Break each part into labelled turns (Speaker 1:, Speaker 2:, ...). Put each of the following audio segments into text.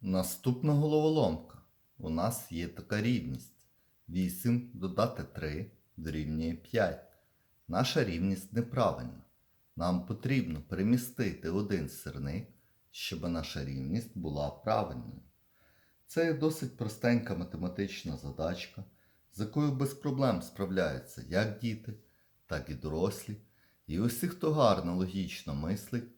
Speaker 1: Наступна головоломка. У нас є така рівність. 8 додати 3 дорівнює 5. Наша рівність неправильна. Нам потрібно перемістити один сирник, щоб наша рівність була правильною. Це є досить простенька математична задачка, з якою без проблем справляються як діти, так і дорослі. І усі, хто гарно логічно мислить,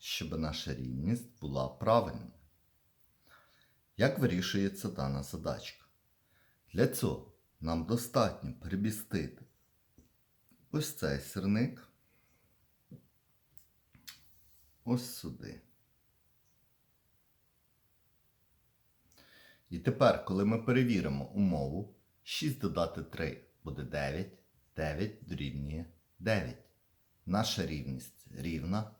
Speaker 1: щоб наша рівність була правильною. Як вирішується дана задачка? Для цього нам достатньо перемістити ось цей сирник ось сюди. І тепер, коли ми перевіримо умову, 6 додати 3 буде 9, 9 дорівнює 9. Наша рівність рівна.